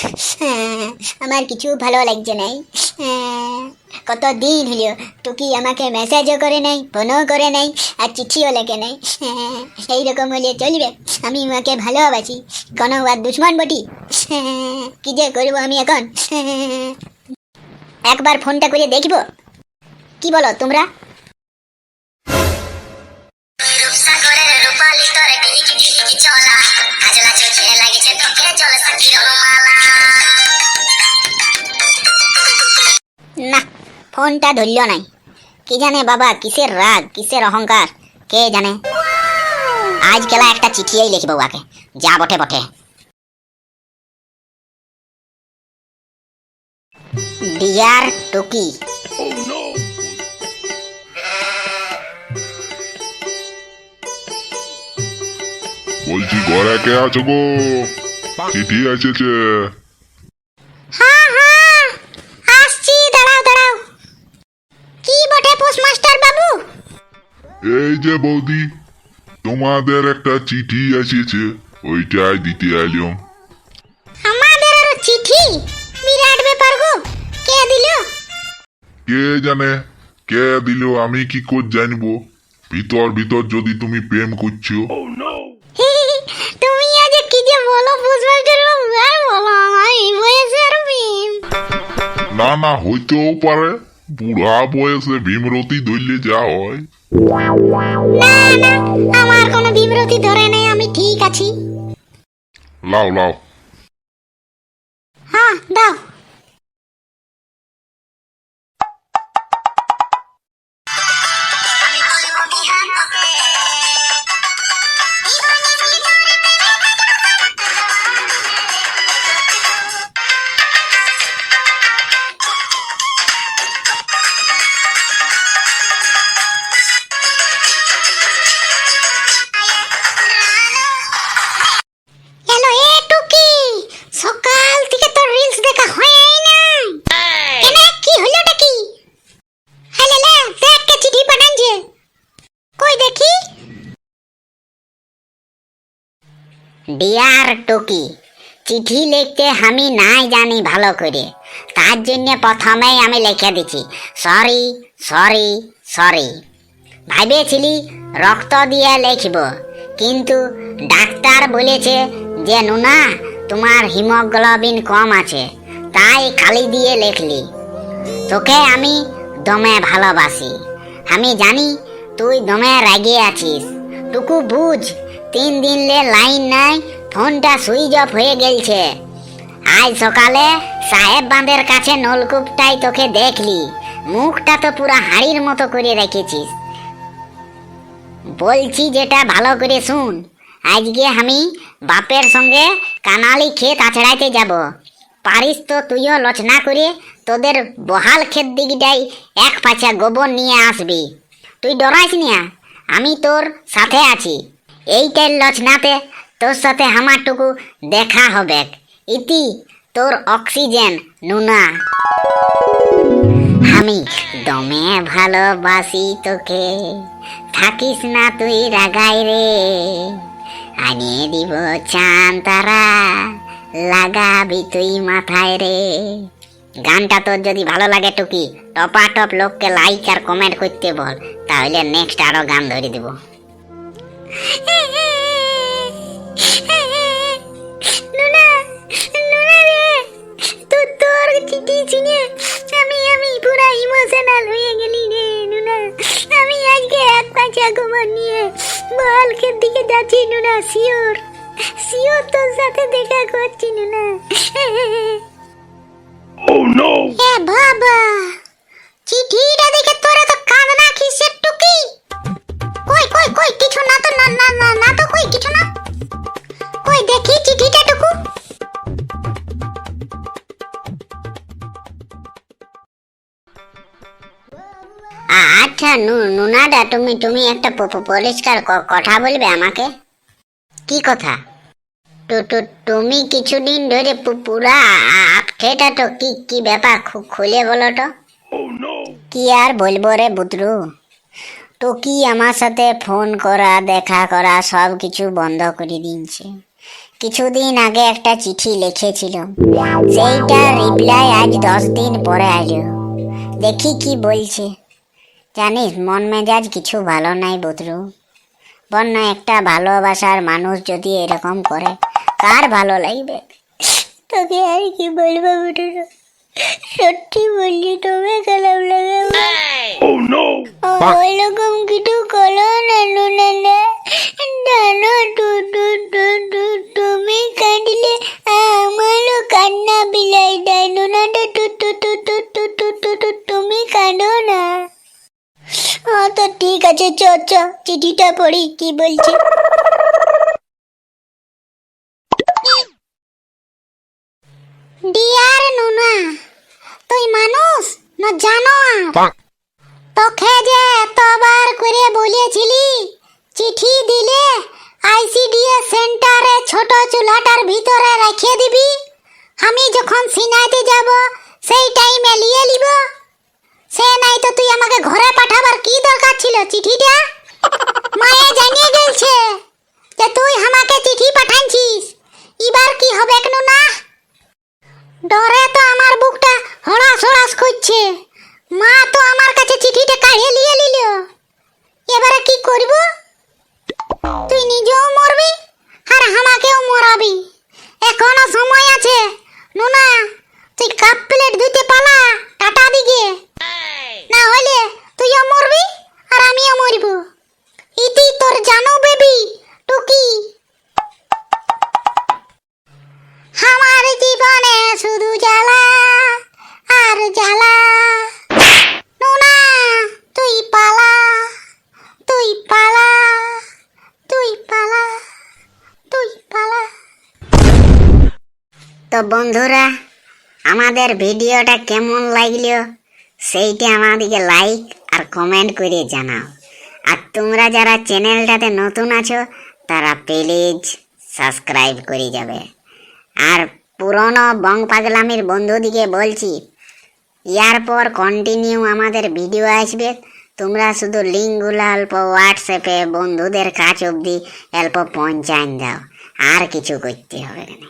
আমার কিছু ভালো লাগছে নাই। কত দিন হলো টুকি আমাকে মেসেজও করে নাই ফোনও করে নাই, আর চিঠিও লেখে নাই? এইরকম হলে চলবে, আমি উমাকে ভালোবাসি। কোনো আর দুশ্মন বটি? কি যে করব আমি এখন? একবার ফোনটা করে দেখব। কি বলো তোমরা? ফোনটা ধরল নাই। কি জানে বাবা, কিসের রাগ, কিসের অহংকার, কে জানে? আজ কেলা একটা চিঠিই লিখব ওকে যা বটে বটে। ডিয়ার টুকি। বলছি, ঘরে কে আছো গো? চিঠি এসেছে হ্যাঁ হ্যাঁ আসছি দাঁড়াও দাঁড়াও কি বটে পোস্টমাস্টার বাবু এই যে বৌদি তোমাদের একটা চিঠি এসেছে ওইটাই দিতে এলাম আমাদের আরও চিঠি? বিরাট ব্যাপার গো কে দিল? কে জানে কে দিল আমি কি করে জানব? ভিতর ভিতর যদি তুমি প্রেম করছ। তুমি আজ কি যে বলো পোস্টমাস্টার বাবু আর বলো আমার এই বয়সে আর প্রেম। না না হইতেও পারে। বুড়া বয়সে ভীমরতি ধরলে যা হয়। না না আমার কোনো ধরে নেই আমি ঠিক আছি। লাও লাও। হ্যাঁ দাও। ডিয়ার টুকি। চিঠি লিখতে আমি নাই জানি ভালো করে। তার জন্য প্রথমেই আমি লিখে দিচ্ছি সরি সরি সরি। ভাবেছিলি রক্ত দিয়ে লিখব, কিন্তু ডাক্তার বলেছে যে, নুনা, তোমার হিমোগ্লোবিন কম আছে, তাই কালি দিয়ে লিখলি। তোকে আমি দমে ভালোবাসি। আমি জানি তুই দমে রাগে আছিস। টুকু বুঝ তিন দিন লে লাইন নাই, ফোনটা সুইচ অফ হয়ে গেলছে। আজ সকালে সাহেব বাঁধের কাছে নলকূপটাই তোকে দেখলি। মুখটা তো পুরো হাড়ির মতো করে রেখেছিস। বলছি যেটা ভালো করে শুন, আজকে আমি বাপের সঙ্গে কানালি ক্ষেত আছড়াইতে যাব। পারিস তো তুইও লচনা করে তোদের বহাল ক্ষেত দিকটাই এক পাছা গোবর নিয়ে আসবি। তুই ডরাইস না আমি তোর সাথে আছি। এইটাই লচনাতে তোর সাথে আমারটুকু দেখা হবে। ইতি, তোর অক্সিজেন, নুনা। আমি দমে ভালোবাসি তোকে, থাকিস না তুই রাগাই রে। আনিয়ে দিব চান তারা, লাগাবি তুই মাথায় রে। গানটা তোর যদি ভালো লাগে টুকি টপা টপ লোককে লাইক আর কমেন্ট করতে বল, তাহলে নেক্সট আরও গান ধরে দিব। নুনা নুনা রে তোর তোর চিঠি শুনে আমি আমি পুরা ইমোশনাল গেলি রে আমি আজকে এক পাঁচা নিয়ে বলকের দিকে যাচ্ছি নুনা শিওর শিওর তোর সাথে দেখা করছি নুনা Oh! এ বাবা চিঠিটা আচ্ছা নুনাদা, তুমি তুমি একটা পরিষ্কার কথা বলবে আমাকে? কি কথা? তো তো, তুমি কিছুদিন ধরে পুরা আপঠেটা তো কি কি ব্যাপার খুলে বলো তো। কি আর বলব রে বুতরু তো কি আমার সাথে ফোন করা, দেখা করা, সব কিছু বন্ধ করে দিয়েছে। কিছুদিন আগে একটা চিঠি লিখেছিল। সেইটা রিপ্লাই আজ দশ দিন পরে আইলো দেখি কি বলছে। জানিস মন মেজাজ কিছু ভালো নাই বদরু। বন্য একটা ভালোবাসার মানুষ যদি এরকম করে কার ভালো লাগবে? তোকে আর কি বলব বুটুরু সত্যি বললি তবে খারাপ লাগে ওইরকম কিছু করো না নুনানা আছে চ চ চিঠিটা পড়ি কি বলছে? ডিয়ার নুনা তুই মানুষ না জানোয়ার? তোকে যে এতবার করে বলেছিলি চিঠি দিলে আইসিডিএস সেন্টারে ছোট চুলাটার ভিতরে রেখে দিবি? আমি যখন সিনাইতে যাব সেই টাইমে নিয়ে নিব সে নাই তো তুই আমাকে ঘরে পাঠাবার কি দরকার ছিল চিঠিটা মায়ে জানিয়ে গেলছে যে তুই আমাকে চিঠি পাঠাইছিস এবার কি হবে কেন না ডরে তো আমার বুকটা হড়াস হড়াস করছে মা তো আমার কাছে চিঠিটা কাঢ়িয়ে নিয়ে নিল এবারে কি করব তুই নিজেও মরবি আর আমাকেও মরাবি এখনও সময় আছে নুনা তুই কাপ প্লেট ধুতে পালা টাটা দিকে না হলে তুইও মরবি আর আমিও মরব ইতি তোর জানো বেবি টুকি আমার জীবনে শুধু জ্বালা আর জ্বালা নোনা তুই পালা তুই পালা তুই পালা তুই পালা তো বন্ধুরা, আমাদের ভিডিওটা কেমন লাগল সেইটা আমাদেরকে লাইক আর কমেন্ট করে জানাও। আর তোমরা যারা চ্যানেলটাতে নতুন আছো, তারা প্লিজ সাবস্ক্রাইব করে যাবে। আর পুরনো বং পাগলামির বন্ধুদিকে বলছি পর কন্টিনিউ আমাদের ভিডিও আসবে। তোমরা শুধু লিঙ্কগুলো অল্প হোয়াটসঅ্যাপে বন্ধুদের কাছ অবধি অল্প পৌঁছান দাও, আর কিছু করতে হবে না।